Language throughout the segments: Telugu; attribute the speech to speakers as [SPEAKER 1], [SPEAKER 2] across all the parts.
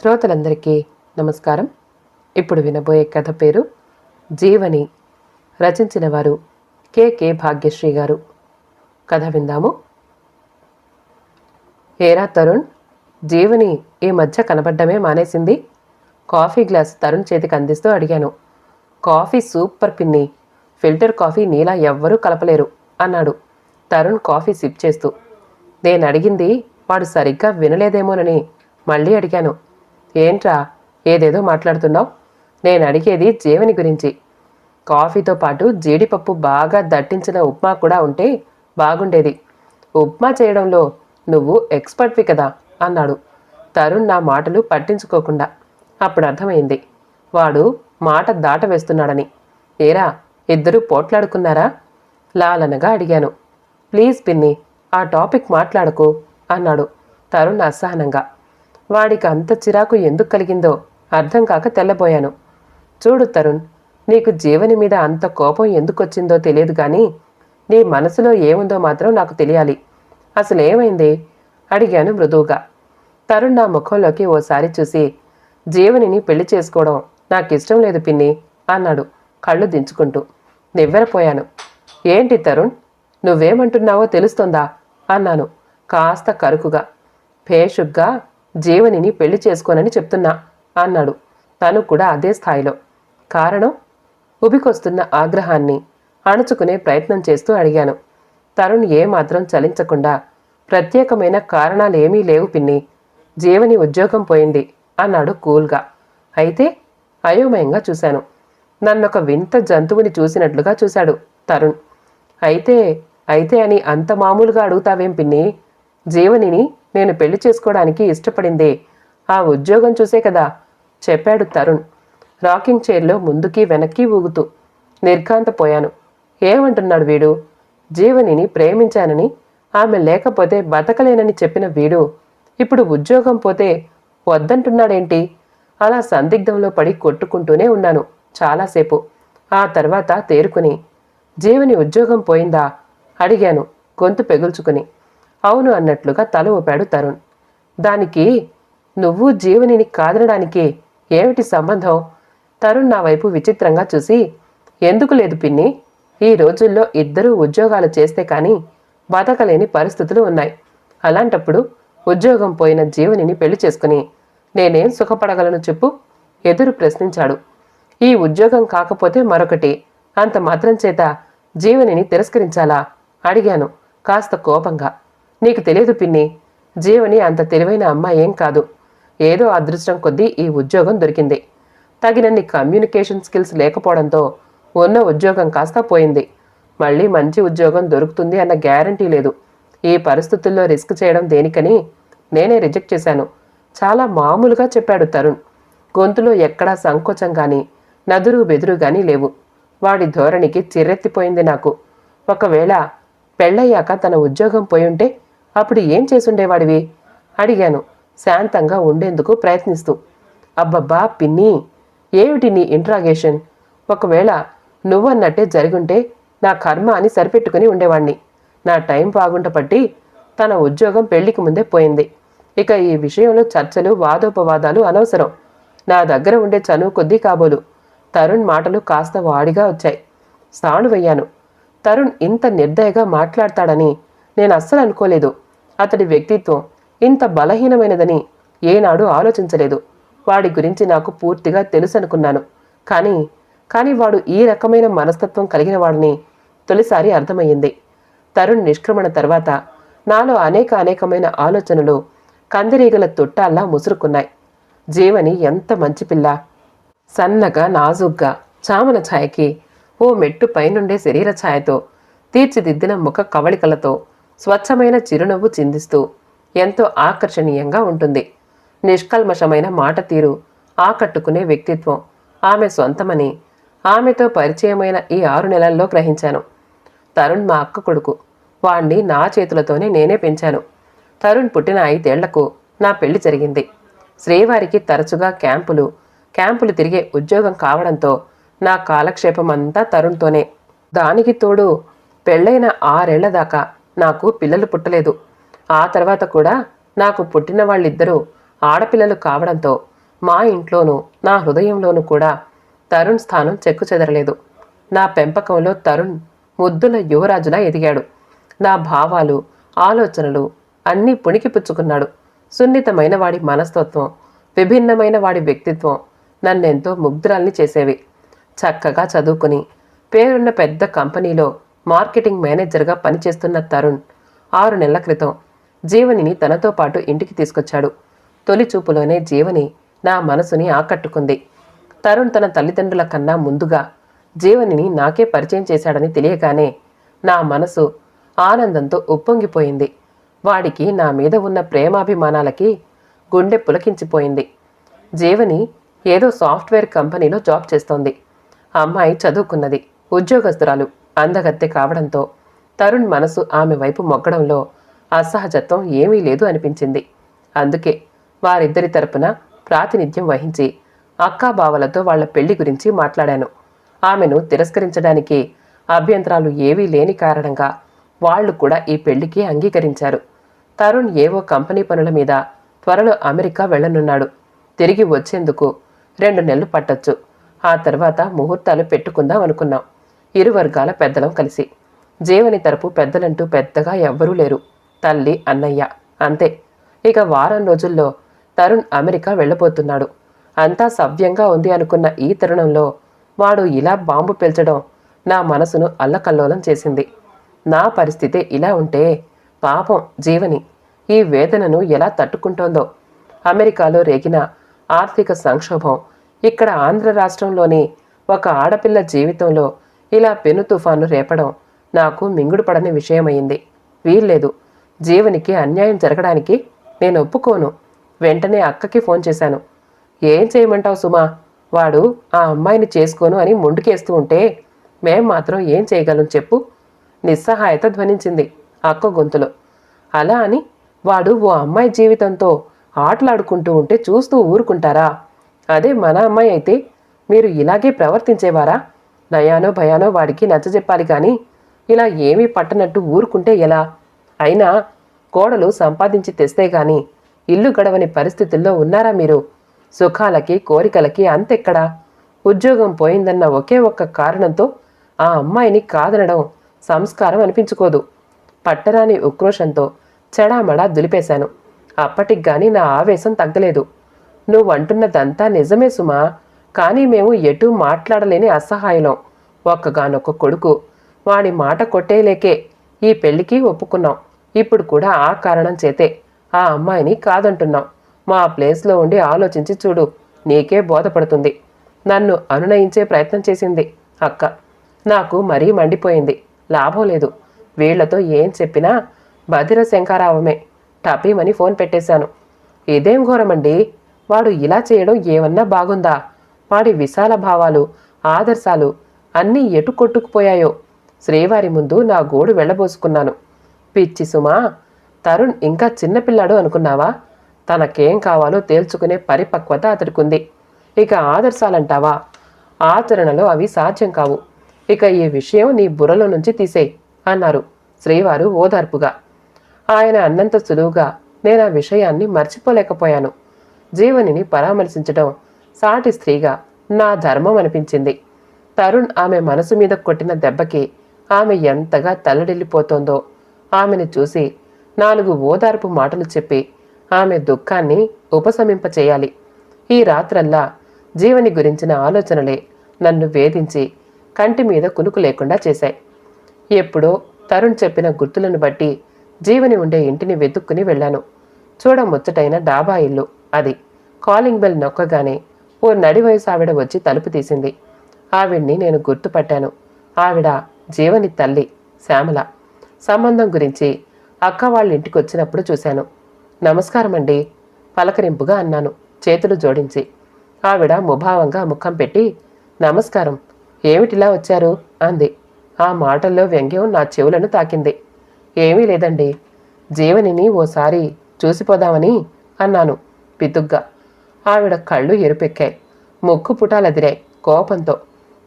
[SPEAKER 1] శ్రోతలందరికీ నమస్కారం. ఇప్పుడు వినబోయే కథ పేరు జీవని రచించిన వారు కె భాగ్యశ్రీ గారు. కథ విందాము. ఏరా తరుణ్ జీవని ఈ మధ్య కనబడ్డమే మానేసింది. కాఫీ గ్లాస్ తరుణ్ చేతికి అందిస్తూ అడిగాను. కాఫీ సూపర్ పిన్ని ఫిల్టర్ కాఫీ నీలా ఎవ్వరూ కలపలేరు అన్నాడు తరుణ్ కాఫీ సిప్ చేస్తూ. నేను అడిగింది వాడు సరిగ్గా వినలేదేమోనని మళ్ళీ అడిగాను. ఏంట్రా? ఏదేదో మాట్లాడుతున్నావు? నేను అడిగేది జీవని గురించి. కాఫీతో పాటు జీడిపప్పు బాగా దట్టించిన ఉప్మా కూడా ఉంటే బాగుండేది. ఉప్మా చేయడంలో నువ్వు ఎక్స్పర్ట్వి కదా అన్నాడు. తరుణ్ నా మాటలు పట్టించుకోకుండా. అప్పుడు అర్థమైంది వాడు మాట దాట వేస్తున్నాడని ఏరా ఇద్దరూ పోట్లాడుకున్నారా? లాలనగా అడిగాను. ప్లీజ్ పిన్ని ఆ టాపిక్ మాట్లాడకు అన్నాడు తరుణ్ అసహనంగా. వాడికి అంత చిరాకు ఎందుకు కలిగిందో అర్థం కాక తెల్లబోయాను. చూడు తరుణ్ నీకు జీవని మీద అంత కోపం ఎందుకొచ్చిందో తెలియదు కానీ నీ మనసులో ఏముందో మాత్రం నాకు తెలియాలి. అసలేమైంది? అడిగాను మృదువుగా. తరుణ్ నా ముఖంలోకి ఓసారి చూసి జీవనిని పెళ్ళి చేసుకోవడం నాకు ఇష్టం లేదు పిన్ని అన్నాడు కళ్ళు దించుకుంటూ. నివ్వెరపోయాను. ఏంటి తరుణ్? నువ్వేమంటున్నావో తెలుస్తుందా? అన్నాను కాస్త కరుకుగా. భేషుగ్గా జీవనిని పెళ్ళి చేసుకోనని చెప్తున్నా అన్నాడు. తను కూడా అదే స్థాయిలో. కారణం? ఉబికొస్తున్న ఆగ్రహాన్ని అణుచుకునే ప్రయత్నం చేస్తూ అడిగాను. తరుణ్ ఏమాత్రం చలించకుండా ప్రత్యేకమైన కారణాలేమీ లేవు పిన్ని. జీవని ఉద్యోగం పోయింది అన్నాడు కూల్గా. అయితే అయోమయంగా చూశాను. నన్నొక వింత జంతువుని చూసినట్లుగా చూశాడు తరుణ్. అయితే అయితే అని అంత మామూలుగా అడుగుతావేం పిన్ని? జీవనిని నేను పెళ్ళి చేసుకోవడానికి ఇష్టపడిందే. ఆ ఉద్యోగం చూసే కదా చెప్పాడు తరుణ్. రాకింగ్ చైర్లో ముందుకి వెనక్కి ఊగుతూ. నిర్ఘాంతపోయాను ఏమంటున్నాడు వీడు? జీవనిని ప్రేమించానని ఆమె లేకపోతే బతకలేనని చెప్పిన వీడు. ఇప్పుడు ఉద్యోగం పోతే వద్దంటున్నాడేంటి? అలా సందిగ్ధంలో పడి కొట్టుకుంటూనే ఉన్నాను చాలాసేపు. ఆ తర్వాత తేరుకుని జీవని ఉద్యోగం పోయిందా? అడిగాను గొంతు పెగుల్చుకుని. అవును అన్నట్లుగా తల ఊపాడు తరుణ్. దానికి నువ్వు జీవనిని కాదనడానికి ఏమిటి సంబంధం? తరుణ్ నా వైపు విచిత్రంగా చూసి ఎందుకు లేదు పిన్ని? ఈ రోజుల్లో ఇద్దరూ ఉద్యోగాలు చేస్తే కానీ బతకలేని పరిస్థితులు ఉన్నాయి. అలాంటప్పుడు ఉద్యోగం పోయిన జీవనిని పెళ్ళి చేసుకుని నేనేం సుఖపడగలను చెప్పు? ఎదురు ప్రశ్నించాడు. ఈ ఉద్యోగం కాకపోతే మరొకటి. అంత మాత్రం చేత జీవనిని తిరస్కరించాలా? అడిగాను కాస్త కోపంగా. నీకు తెలియదు పిన్ని. జీవని అంత తెలివైన అమ్మాయి ఏం కాదు. ఏదో అదృష్టం కొద్దీ ఈ ఉద్యోగం దొరికింది. తగినన్ని కమ్యూనికేషన్ స్కిల్స్ లేకపోవడంతో ఉన్న ఉద్యోగం కాస్త పోయింది. మళ్ళీ మంచి ఉద్యోగం దొరుకుతుంది అన్న గ్యారంటీ లేదు. ఈ పరిస్థితుల్లో రిస్క్ చేయడం దేనికని నేనే రిజెక్ట్ చేశాను. చాలా మామూలుగా చెప్పాడు తరుణ్. గొంతులో ఎక్కడా సంకోచం కానీ నదురు బెదురు కానీ లేవు. వాడి ధోరణికి చిర్రెత్తిపోయింది నాకు. ఒకవేళ పెళ్ళయ్యాక తన ఉద్యోగం పోయుంటే అప్పుడు ఏం చేసుండేవాడివి? అడిగాను. శాంతంగా ఉండేందుకు ప్రయత్నిస్తూ. అబ్బబ్బా పిన్ని ఏమిటి నీ ఇంట్రాగేషన్? ఒకవేళ నువ్వన్నట్టే జరుగుంటే నా కర్మ అని సరిపెట్టుకుని ఉండేవాణ్ణి. నా టైం బాగుంట పట్టి తన ఉద్యోగం పెళ్ళికి ముందే పోయింది. ఇక ఈ విషయంలో చర్చలు వాదోపవాదాలు అనవసరం. నా దగ్గర ఉండే చనువు కొద్దీ కాబోలు. తరుణ్ మాటలు కాస్త వాడిగా వచ్చాయి. సాణువయ్యాను. తరుణ్ ఇంత నిర్దయగా మాట్లాడతాడని నేను అస్సలు అనుకోలేదు. అతడి వ్యక్తిత్వం ఇంత బలహీనమైనదని ఏనాడు ఆలోచించలేదు. వాడి గురించి నాకు పూర్తిగా తెలుసు అనుకున్నాను కానీ కానీ వాడు ఈ రకమైన మనస్తత్వం కలిగిన వాడిని తొలిసారి అర్థమయ్యింది. తరుణ్ నిష్క్రమణ తర్వాత నాలో అనేక అనేకమైన ఆలోచనలు కందిరీగల తొట్టాల్లా ముసురుకున్నాయి. జీవని ఎంత మంచి పిల్ల. సన్నగా నాజుగ్గా చామన ఛాయకి ఓ మెట్టు పైనుండే శరీర ఛాయతో తీర్చిదిద్దిన ముఖ కవళికలతో స్వచ్ఛమైన చిరునవ్వు చిందిస్తూ ఎంతో ఆకర్షణీయంగా ఉంటుంది. నిష్కల్మషమైన మాట తీరు ఆకట్టుకునే వ్యక్తిత్వం ఆమె సొంతమని ఆమెతో పరిచయమైన ఈ ఆరు నెలల్లో గ్రహించాను. తరుణ్ మా అక్క కొడుకు వాణ్ణి నా చేతులతోనే నేనే పెంచాను. తరుణ్ పుట్టిన ఐదేళ్ళకు నా పెళ్ళి జరిగింది. శ్రీవారికి తరచుగా క్యాంపులు క్యాంపులు తిరిగే ఉద్యోగం కావడంతో నా కాలక్షేపం అంతా తరుణ్తోనే. దానికి తోడు పెళ్ళైన ఆరేళ్ళ దాకా నాకు పిల్లలు పుట్టలేదు. ఆ తర్వాత కూడా నాకు పుట్టిన వాళ్ళిద్దరూ ఆడపిల్లలు కావడంతో మా ఇంట్లోనూ నా హృదయంలోనూ కూడా తరుణ్ స్థానం చెక్కు చెదరలేదు. నా పెంపకంలో తరుణ్ ముద్దుల యువరాజులా ఎదిగాడు. నా భావాలు ఆలోచనలు అన్నీ పుణికిపుచ్చుకున్నాడు. సున్నితమైన వాడి మనస్తత్వం విభిన్నమైన వాడి వ్యక్తిత్వం నన్నెంతో ముగ్ధురాల్ని చేసేవి. చక్కగా చదువుకుని పేరున్న పెద్ద కంపెనీలో మార్కెటింగ్ మేనేజర్గా పనిచేస్తున్న తరుణ్ ఆరు నెలల క్రితం జీవనిని తనతో పాటు ఇంటికి తీసుకొచ్చాడు. తొలి చూపులోనే జీవని నా మనసుని ఆకట్టుకుంది. తరుణ్ తన తల్లిదండ్రుల కన్నా ముందుగా జీవనిని నాకే పరిచయం చేశాడని తెలియగానే నా మనసు ఆనందంతో ఉప్పొంగిపోయింది. వాడికి నా మీద ఉన్న ప్రేమాభిమానాలకి గుండె పులకించిపోయింది. జీవని ఏదో సాఫ్ట్వేర్ కంపెనీలో జాబ్ చేస్తోంది. అమ్మాయి చదువుకున్నది ఉద్యోగస్తురాలు. అందగత్తె కావడంతో తరుణ్ మనసు ఆమె వైపు మొగ్గడంలో అసహజత్వం ఏమీ లేదు అనిపించింది. అందుకే వారిద్దరి తరపున ప్రాతినిధ్యం వహించి అక్కా బావలతో వాళ్ళ పెళ్ళి గురించి మాట్లాడాను. ఆమెను తిరస్కరించడానికి అభ్యంతరాలు ఏవీ లేని కారణంగా వాళ్ళు కూడా ఈ పెళ్ళికి అంగీకరించారు. తరుణ్ ఏవో కంపెనీ పనుల మీద త్వరలో అమెరికా వెళ్ళనున్నాడు. తిరిగి వచ్చేందుకు రెండు నెలలు పట్టొచ్చు. ఆ తర్వాత ముహూర్తాలు పెట్టుకుందాం అనుకున్నాం. ఇరు వర్గాల పెద్దలం కలిసి. జీవని తరపు పెద్దలంటూ పెద్దగా ఎవ్వరూ లేరు. తల్లి అన్నయ్య అంతే. ఇక వారం రోజుల్లో తరుణ్ అమెరికా వెళ్ళబోతున్నాడు. అంతా సవ్యంగా ఉంది అనుకున్న ఈ తరుణంలో వాడు ఇలా బాంబు పెల్చడం నా మనసును అల్లకల్లోలం చేసింది. నా పరిస్థితి ఇలా ఉంటే పాపం జీవని ఈ వేదనను ఎలా తట్టుకుంటోందో. అమెరికాలో రేగిన ఆర్థిక సంక్షోభం ఇక్కడ ఆంధ్ర రాష్ట్రంలోని ఒక ఆడపిల్ల జీవితంలో ఇలా పెను తుఫాను రేపడం నాకు మింగుడు పడని విషయమైంది వీల్లేదు. జీవనికి అన్యాయం జరగడానికి నేను ఒప్పుకోను. వెంటనే అక్కకి ఫోన్ చేశాను. ఏం చేయమంటావు సుమా? వాడు ఆ అమ్మాయిని చేసుకోను అని ముండుకేస్తూ ఉంటే మేం మాత్రం ఏం చేయగలం చెప్పు? నిస్సహాయత ధ్వనించింది అక్క గొంతులో. అలా అని వాడు ఓ అమ్మాయి జీవితంతో ఆటలాడుకుంటూ ఉంటే చూస్తూ ఊరుకుంటారా? అదే మన అమ్మాయి అయితే మీరు ఇలాగే ప్రవర్తించేవారా? నయానో భయానో వాడికి నచ్చజెప్పాలి కానీ ఇలా ఏమీ పట్టనట్టు ఊరుకుంటే ఎలా? అయినా కోడలు సంపాదించి తెస్తే గాని ఇల్లు గడవని పరిస్థితుల్లో ఉన్నారా మీరు? సుఖాలకి కోరికలకి అంతెక్కడా? ఉద్యోగం పోయిందన్న ఒకే ఒక్క కారణంతో ఆ అమ్మాయిని కాదనడం సంస్కారం అనిపించుకోదు. పట్టరాని ఉక్రోషంతో చెడామడా దులిపేశాను. అప్పటికి గాని నా ఆవేశం తగ్గలేదు. నువ్వంటున్నదంతా నిజమే సుమా. కానీ మేము ఎటూ మాట్లాడలేని అసహాయలం ఒక్కగానొక్క కొడుకు. వాడి మాట కొట్టేలేకే ఈ పెళ్ళికి ఒప్పుకున్నాం. ఇప్పుడు కూడా ఆ కారణం చేతే ఆ అమ్మాయిని కాదంటున్నాం. మా ప్లేస్లో ఉండి ఆలోచించి చూడు నీకే బోధపడుతుంది. నన్ను అనునయించే ప్రయత్నం చేసింది అక్క. నాకు మరీ మండిపోయింది. లాభం లేదు. వీళ్ళతో ఏం చెప్పినా బదిర శంకారావమే. టపీమని ఫోన్ పెట్టేశాను. ఇదేం ఘోరమండి? వాడు ఇలా చేయడం ఏమన్నా బాగుందా? వాడి విశాల భావాలు ఆదర్శాలు అన్నీ ఎటు కొట్టుకుపోయాయో శ్రీవారి ముందు నా గోడు వెళ్ళబోసుకున్నాను. పిచ్చి సుమా తరుణ్ ఇంకా చిన్నపిల్లాడు అనుకున్నావా? తనకేం కావాలో తేల్చుకునే పరిపక్వత అతడికుంది. ఇక ఆదర్శాలంటావా? ఆచరణలో అవి సాధ్యం కావు. ఇక ఈ విషయం నీ బుర్రలో నుంచి తీసేయ్ అన్నారు శ్రీవారు ఓదార్పుగా. ఆయన అన్నంత సులువుగా నేను ఆ విషయాన్ని మర్చిపోలేకపోయాను. జీవనిని పరామర్శించడం సాటి స్త్రీగా నా ధర్మం అనిపించింది. తరుణ్ ఆమె మనసు మీద కొట్టిన దెబ్బకి ఆమె ఎంతగా తల్లడిల్లిపోతోందో ఆమెను చూసి నాలుగు ఓదార్పు మాటలు చెప్పి ఆమె దుఃఖాన్ని ఉపశమింపచేయాలి. ఈ రాత్రల్లా జీవని గురించిన ఆలోచనలే నన్ను వేధించి కంటి మీద కునుకు లేకుండా చేశాయి. ఎప్పుడో తరుణ్ చెప్పిన గుర్తులను బట్టి జీవని ఉండే ఇంటిని వెతుక్కుని వెళ్ళాను. చూడ ముచ్చటైన డాబా ఇల్లు అది. కాలింగ్ బెల్ నొక్కగానే ఓ నడి వయసు ఆవిడ వచ్చి తలుపు తీసింది. ఆవిడ్ని నేను గుర్తుపట్టాను. ఆవిడ జీవని తల్లి శ్యామల. సంబంధం గురించి అక్క వాళ్ళ ఇంటికి వచ్చినప్పుడు చూశాను. నమస్కారం అండి పలకరింపుగా అన్నాను చేతులు జోడించి. ఆవిడ ముభావంగా ముఖం పెట్టి నమస్కారం. ఏమిటిలా వచ్చారు? అంది. ఆ మాటల్లో వ్యంగ్యం నా చెవులను తాకింది. ఏమీ లేదండి జీవనిని ఓసారి చూసిపోదామని అన్నాను పితుగ్గా. ఆవిడ కళ్ళు ఎరుపెక్కాయి. ముక్కు పుటాలదిరాయి కోపంతో.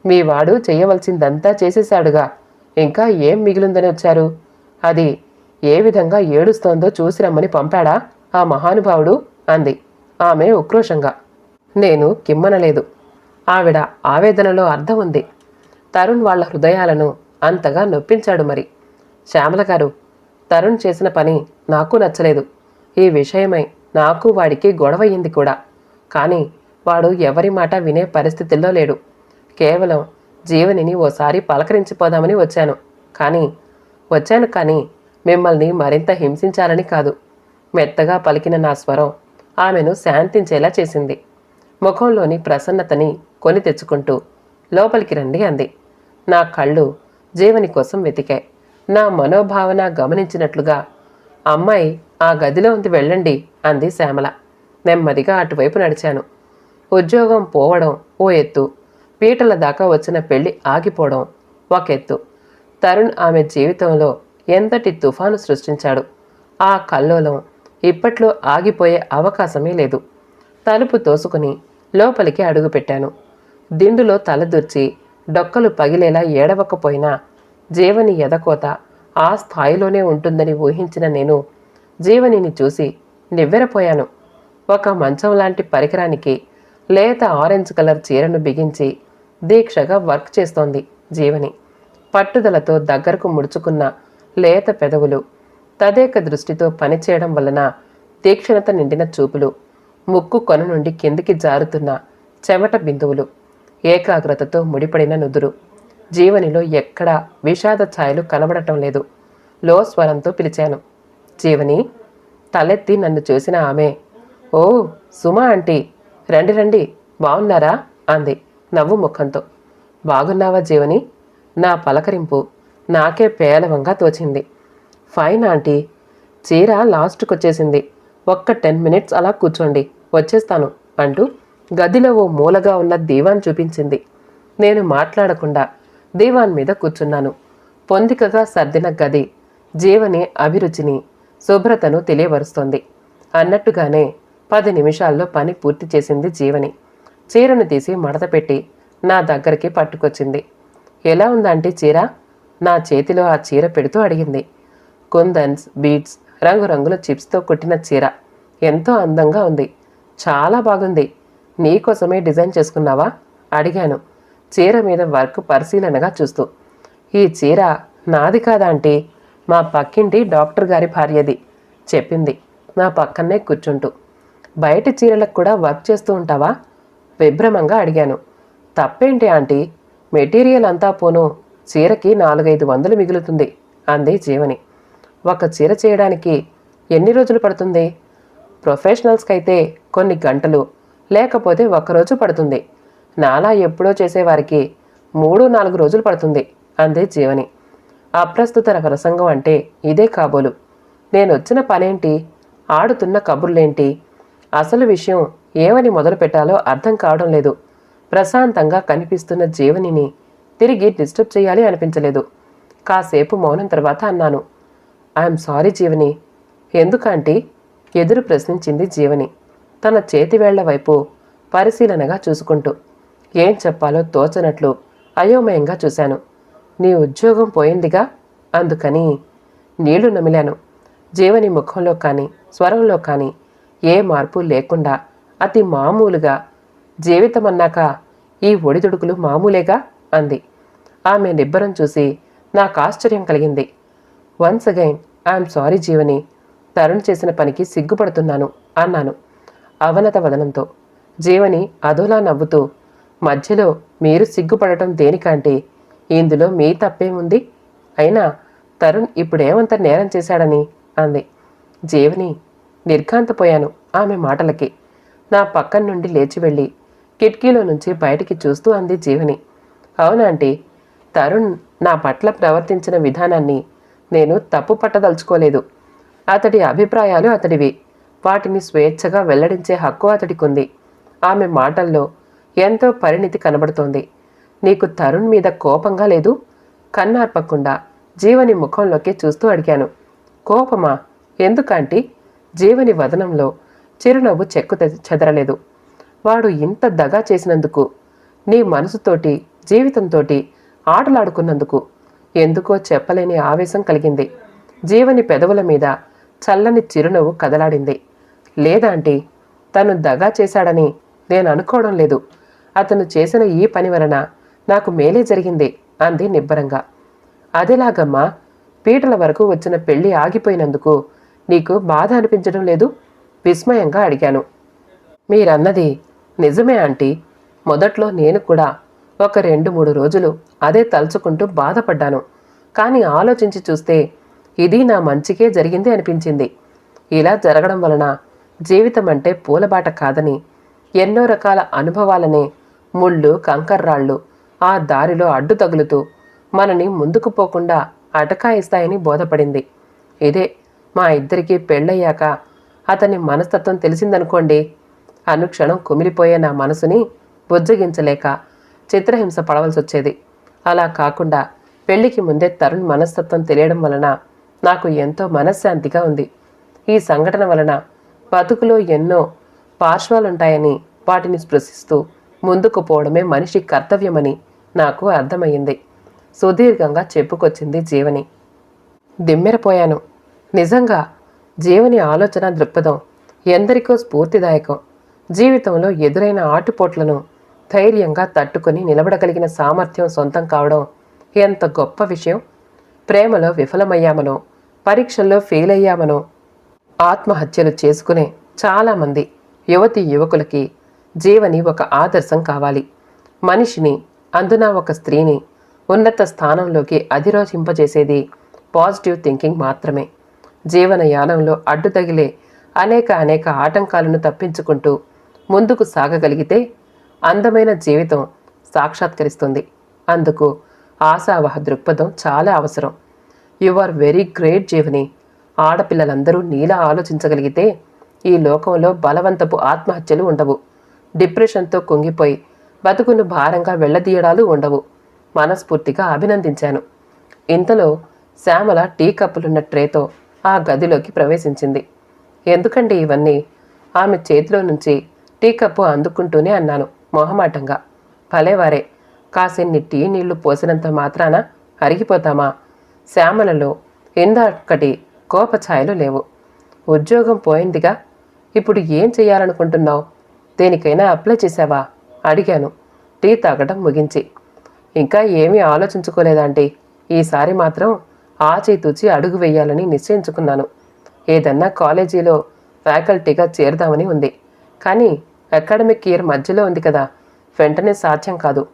[SPEAKER 1] మీ వాడు చేయవలసిందంతా చేసేశాడుగా. ఇంకా ఏం మిగిలిందని వచ్చారు? అది ఏ విధంగా ఏడుస్తోందో చూసి రమ్మని పంపాడా? ఆ మహానుభావుడు అంది. ఆమె ఉక్రోషంగా. నేను కిమ్మనలేదు. ఆవిడ ఆవేదనలో అర్థం ఉంది. తరుణ్ వాళ్ళ హృదయాలను అంతగా నొప్పించాడు మరి. శ్యామల గారు తరుణ్ చేసిన పని నాకు నచ్చలేదు. ఈ విషయమై నాకు వాడికి గొడవయ్యింది కూడా. కానీ వాడు ఎవరి మాట వినే పరిస్థితుల్లో లేడు. కేవలం జీవనిని ఓసారి పలకరించిపోదామని వచ్చాను. కానీ వచ్చాను కానీ మిమ్మల్ని మరింత హింసించాలని కాదు. మెత్తగా పలికిన నా స్వరం ఆమెను శాంతించేలా చేసింది. ముఖంలోని ప్రసన్నతని కొని తెచ్చుకుంటూ లోపలికి రండి అంది. నా కళ్ళు జీవని కోసం వెతికాయి. నా మనోభావన గమనించినట్లుగా అమ్మాయి ఆ గదిలో ఉంది వెళ్ళండి అంది శ్యామల. నెమ్మదిగా అటువైపు నడిచాను. ఉద్యోగం పోవడం ఓ ఎత్తు. పీటల దాకా వచ్చిన పెళ్ళి ఆగిపోవడం ఒక ఎత్తు తరుణ్ ఆమె జీవితంలో ఎంతటి తుఫాను సృష్టించాడు? ఆ కల్లోలం ఇప్పట్లో ఆగిపోయే అవకాశమే లేదు. తలుపు తోసుకుని లోపలికి అడుగుపెట్టాను. దిండులో తలదుర్చి డొక్కలు పగిలేలా ఏడవకపోయినా జీవని ఎదకోత ఆ స్థాయిలోనే ఉంటుందని ఊహించిన నేను జీవనిని చూసి నివ్వెరపోయాను. ఒక మంచం లాంటి పరికరానికి లేత ఆరెంజ్ కలర్ చీరను బిగించి దీక్షగా వర్క్ చేస్తోంది జీవని. పట్టుదలతో దగ్గరకు ముడుచుకున్న లేత పెదవులు తదేక దృష్టితో పనిచేయడం వలన తీక్షణత నిండిన చూపులు ముక్కు కొన నుండి కిందికి జారుతున్న చెమట బిందువులు ఏకాగ్రతతో ముడిపడిన నుదురు. జీవనిలో ఎక్కడా విషాద ఛాయలు కనబడటం లేదు. లో స్వరంతో పిలిచాను. జీవని తలెత్తి నన్ను చూసిన ఆమె ఓ సుమా ఆంటీ. రండి రండి. బాగున్నారా? అంది నవ్వు ముఖంతో. బాగున్నావా జీవని? నా పలకరింపు నాకే పేలవంగా తోచింది. Fine aunty. చీర లాస్ట్కి వచ్చేసింది ఒక్క టెన్ మినిట్స్ అలా కూర్చోండి వచ్చేస్తాను అంటూ గదిలో ఓ మూలగా ఉన్న దీవాన్ చూపించింది. నేను మాట్లాడకుండా దీవాన్ మీద కూర్చున్నాను. పొందికగా సర్దిన గది జీవని అభిరుచిని శుభ్రతను తెలియవరుస్తోంది అన్నట్టుగానే పది నిమిషాల్లో పని పూర్తి చేసింది జీవని. చీరను తీసి మడత పెట్టి నా దగ్గరికి పట్టుకొచ్చింది. ఎలా ఉందంటే చీర? నా చేతిలో ఆ చీర పెడుతూ అడిగింది. కుందన్స్ బీడ్స్ రంగురంగుల చిప్స్తో కుట్టిన చీర. ఎంతో అందంగా ఉంది. చాలా బాగుంది. నీకోసమే డిజైన్ చేసుకున్నావా? అడిగాను. చీర మీద వర్క్ పరిశీలనగా చూస్తూ. ఈ చీర నాది కాదా అంటే? మా పక్కింటి డాక్టర్ గారి భార్యది చెప్పింది. నా పక్కనే కూర్చుంటూ. బయట చీరలకు కూడా వర్క్ చేస్తూ ఉంటావా? విభ్రమంగా అడిగాను. తప్పేంటి ఆంటీ? మెటీరియల్ అంతా పోను. చీరకి నాలుగైదు వందలు మిగులుతుంది అంది జీవని. ఒక చీర చేయడానికి ఎన్ని రోజులు పడుతుంది? ప్రొఫెషనల్స్కి అయితే కొన్ని గంటలు లేకపోతే ఒక్కరోజు పడుతుంది. నాలా ఎప్పుడో చేసేవారికి మూడు నాలుగు రోజులు పడుతుంది అంది జీవని. అప్రస్తుత ప్రసంగం అంటే ఇదే కాబోలు. నేను వచ్చిన పనేంటి? ఆడుతున్న కబుర్లేంటి? అసలు విషయం ఏమని మొదలు పెట్టాలో అర్థం కావడం లేదు. ప్రశాంతంగా కనిపిస్తున్న జీవనిని తిరిగి డిస్టర్బ్ చేయాలి అనిపించలేదు. కాసేపు మౌనం తర్వాత అన్నాను. I'm sorry Jeevani. ఎందుకంటే ఎదురు ప్రశ్నించింది జీవని. తన చేతివేళ్ళ వైపు పరిశీలనగా చూసుకుంటూ ఏం చెప్పాలో తోచనట్లు అయోమయంగా చూశాను. నీ ఉద్యోగం పోయిందిగా? అందుకని నీళ్ళు నమిలాను. జీవని ముఖంలో కానీ స్వరంలో కానీ ఏ మార్పు లేకుండా అతి మామూలుగా జీవితం అన్నాక ఈ ఒడిదుడుకులు మామూలేగా అంది. ఆమె నిబ్బరం చూసి నాకు ఆశ్చర్యం కలిగింది. Once again I'm sorry Jeevani Tarun చేసిన పనికి సిగ్గుపడుతున్నాను అన్నాను అవనత వదనంతో. జీవని అదోలా నవ్వుతూ మధ్యలో మీరు సిగ్గుపడటం దేనికంటే ఇందులో మీ తప్పేముంది? అయినా తరుణ్ ఇప్పుడేమంత నేరం చేశాడని అంది. జీవని నిర్ఘాంతపోయాను. ఆమె మాటలకి. నా పక్కన నుండి లేచి వెళ్ళి కిటికీలో నుంచి బయటికి చూస్తూ అంది జీవని. అవునాంటి తరుణ్ నా పట్ల ప్రవర్తించిన విధానాన్ని నేను తప్పు పట్టదలుచుకోలేదు. అతడి అభిప్రాయాలు అతడివి. వాటిని స్వేచ్ఛగా వెల్లడించే హక్కు అతడికుంది. ఆమె మాటల్లో ఎంతో పరిణితి కనబడుతోంది. నీకు తరుణ్ మీద కోపంగా లేదు? కన్నార్పకుండా జీవని ముఖంలోకి చూస్తూ అడిగాను. కోపమా? ఎందుకంటే జీవని వదనంలో చిరునవ్వు చెక్కు తె- చెదరలేదు. వాడు ఇంత దగా చేసినందుకు నీ మనసుతోటి జీవితంతోటి ఆటలాడుకున్నందుకు ఎందుకో చెప్పలేని ఆవేశం కలిగింది. జీవని పెదవుల మీద చల్లని చిరునవ్వు కదలాడింది. లేదాంటీ తను దగా చేశాడని నేను అనుకోవడం లేదు. అతను చేసిన ఈ పని వలన నాకు మేలే జరిగింది అంది నిబ్బరంగా. అదేలాగమ్మా పీటల వరకు వచ్చిన పెళ్ళి ఆగిపోయినందుకు నీకు బాధ అనిపించడం లేదు? విస్మయంగా అడిగాను. మీరన్నది నిజమే ఆంటీ. మొదట్లో నేను కూడా ఒక రెండు మూడు రోజులు అదే తలుచుకుంటూ బాధపడ్డాను. కానీ ఆలోచించి చూస్తే ఇది నా మంచికే జరిగింది అనిపించింది. ఇలా జరగడం వలన జీవితం అంటే పూలబాట కాదని ఎన్నో రకాల అనుభవాలనే ముళ్ళు కంకర్రాళ్ళు ఆ దారిలో అడ్డు తగులుతూ మనని ముందుకు పోకుండా అటకాయిస్తాయని బోధపడింది. ఇదే మా ఇద్దరికీ పెళ్ళయ్యాక అతని మనస్తత్వం తెలిసిందనుకోండి. అనుక్షణం కుమిలిపోయే నా మనసుని బుజ్జగించలేక చిత్రహింస పడవలసి వచ్చేది అలా కాకుండా పెళ్ళికి ముందే తరుణ్ మనస్తత్వం తెలియడం వలన నాకు ఎంతో మనశ్శాంతిగా ఉంది. ఈ సంఘటన వలన బతుకులో ఎన్నో పార్శ్వాలుంటాయని వాటిని స్పృశిస్తూ ముందుకు పోవడమే మనిషి కర్తవ్యమని నాకు అర్థమయ్యింది. సుదీర్ఘంగా చెప్పుకొచ్చింది జీవని. దిమ్మెరపోయాను. నిజంగా జీవని ఆలోచన దృక్పథం ఎందరికో స్ఫూర్తిదాయకం. జీవితంలో ఎదురైన ఆటుపోట్లను ధైర్యంగా తట్టుకొని నిలబడగలిగిన సామర్థ్యం సొంతం కావడం ఎంత గొప్ప విషయం. ప్రేమలో విఫలమయ్యామనో పరీక్షల్లో ఫెయిల్ అయ్యామనో ఆత్మహత్యలు చేసుకునే చాలామంది యువతి యువకులకి జీవని ఒక ఆదర్శం కావాలి. మనిషిని అందున ఒక స్త్రీని ఉన్నత స్థానంలోకి అధిరోహింపజేసేది పాజిటివ్ థింకింగ్ మాత్రమే. జీవనయానంలో అడ్డు తగిలే అనేక అనేక ఆటంకాలను తప్పించుకుంటూ ముందుకు సాగగలిగితే అందమైన జీవితం సాక్షాత్కరిస్తుంది. అందుకు ఆశావహ దృక్పథం చాలా అవసరం. You are very great Jeevani. ఆడపిల్లలందరూ నీలా ఆలోచించగలిగితే ఈ లోకంలో బలవంతపు ఆత్మహత్యలు ఉండవు. డిప్రెషన్తో కుంగిపోయి బతుకును భారంగా వెళ్ళదీయడాలు ఉండవు. మనస్ఫూర్తిగా అభినందించాను. ఇంతలో శ్యామల టీ కప్పులున్న ట్రేతో ఆ గదిలోకి ప్రవేశించింది. ఎందుకండి ఇవన్నీ? ఆమె చేతిలో నుంచి టీ కప్పు అందుకుంటూనే అన్నాను మొహమాటంగా. భలేవారే కాసిన్ని టీ నీళ్ళు పోసినంత మాత్రాన అరిగిపోతామా? శ్యామలలో ఇందాకటి కోపఛాయలు లేవు. ఉద్యోగం పోయిందిగా? ఇప్పుడు ఏం చేయాలనుకుంటున్నావు? దేనికైనా అప్లై చేశావా? అడిగాను. టీ తాగడం ముగించి. ఇంకా ఏమీ ఆలోచించుకోలేదండి ఈసారి మాత్రం ఆచితూచి అడుగు వేయాలని నిశ్చయించుకున్నాను. ఏదన్నా కాలేజీలో ఫ్యాకల్టీగా చేరదామని ఉంది. కానీ అకాడమిక్ ఇయర్ మధ్యలో ఉంది కదా వెంటనే సాధ్యం కాదు.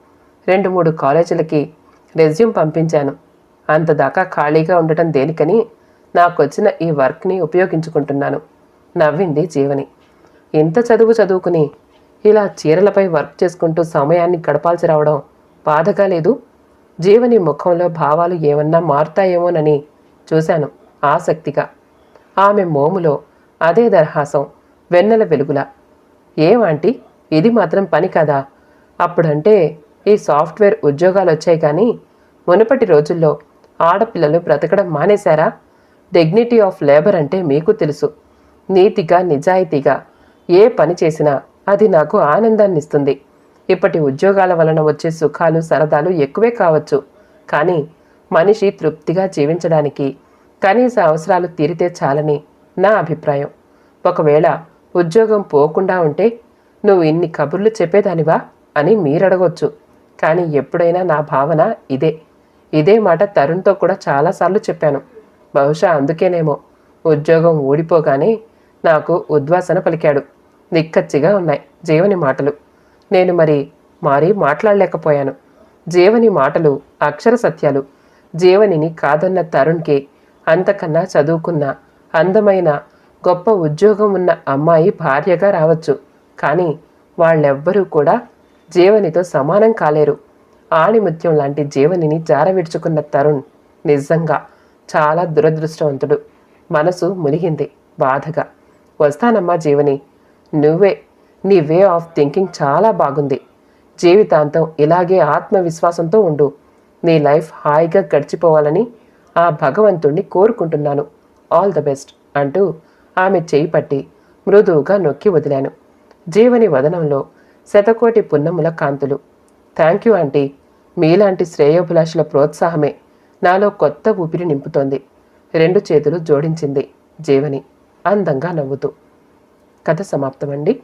[SPEAKER 1] రెండు మూడు కాలేజీలకి రెజ్యూమ్ పంపించాను. అంతదాకా ఖాళీగా ఉండటం దేనికని నాకొచ్చిన ఈ వర్క్ని ఉపయోగించుకుంటున్నాను. నవ్వింది జీవని. ఇంత చదువు చదువుకుని ఇలా చీరలపై వర్క్ చేసుకుంటూ సమయాన్ని గడపాల్సి రావడం బాధగా లేదు? జీవని ముఖంలో భావాలు ఏమన్నా మారుతాయేమోనని చూశాను ఆసక్తిగా. ఆమె మోములో అదే దర్హాసం వెన్నెల వెలుగులా. ఏమాంటి ఇది మాత్రం పని కదా? అప్పుడంటే ఈ సాఫ్ట్వేర్ ఉద్యోగాలు వచ్చాయి కానీ మునుపటి రోజుల్లో ఆడపిల్లలు బ్రతకడం మానేశారా? డిగ్నిటీ ఆఫ్ లేబర్ అంటే మీకు తెలుసు. నీతిగా నిజాయితీగా ఏ పని చేసినా అది నాకు ఆనందాన్నిస్తుంది. ఇప్పటి ఉద్యోగాల వలన వచ్చే సుఖాలు సరదాలు ఎక్కువే కావచ్చు. కానీ మనిషి తృప్తిగా జీవించడానికి కనీస అవసరాలు తీరితే చాలని నా అభిప్రాయం. ఒకవేళ ఉద్యోగం పోకుండా ఉంటే నువ్వు ఇన్ని కబుర్లు చెప్పేదానివా అని మీరడగొచ్చు. కానీ ఎప్పుడైనా నా భావన ఇదే. ఇదే మాట తరుణ్తో కూడా చాలాసార్లు చెప్పాను. బహుశా అందుకేనేమో ఉద్యోగం ఊడిపోగానే నాకు ఉద్వాసన పలికాడు. నిక్కచ్చిగా ఉన్నాయి జీవని మాటలు. నేను మరి మారి మాట్లాడలేకపోయాను. జీవని మాటలు అక్షర సత్యాలు. జీవనిని కాదన్న తరుణ్కి అంతకన్నా చదువుకున్న అందమైన గొప్ప ఉద్యోగం ఉన్న అమ్మాయి భార్యగా రావచ్చు. కానీ వాళ్ళెవ్వరూ కూడా జీవనితో సమానం కాలేరు. ఆణిముత్యం లాంటి జీవనిని జారవిడ్చుకున్న తరుణ్ నిజంగా చాలా దురదృష్టవంతుడు. మనసు మునిగింది బాధగా. వస్తానమ్మా జీవని. నువ్వే నీ వే ఆఫ్ థింకింగ్ చాలా బాగుంది. జీవితాంతం ఇలాగే ఆత్మవిశ్వాసంతో ఉండు. నీ లైఫ్ హాయిగా గడిచిపోవాలని ఆ భగవంతుణ్ణి కోరుకుంటున్నాను. ఆల్ ద బెస్ట్ అంటూ ఆమె చేయి పట్టి మృదువుగా నొక్కి వదిలాను. జీవని వదనంలో శతకోటి పున్నముల కాంతులు. Thank you aunty. మీలాంటి శ్రేయోభిలాషుల ప్రోత్సాహమే నాలో కొత్త ఊపిరి నింపుతోంది. రెండు చేతులు జోడించింది జీవని. అందంగా నవ్వుతూ. కథ సమాప్తమండి.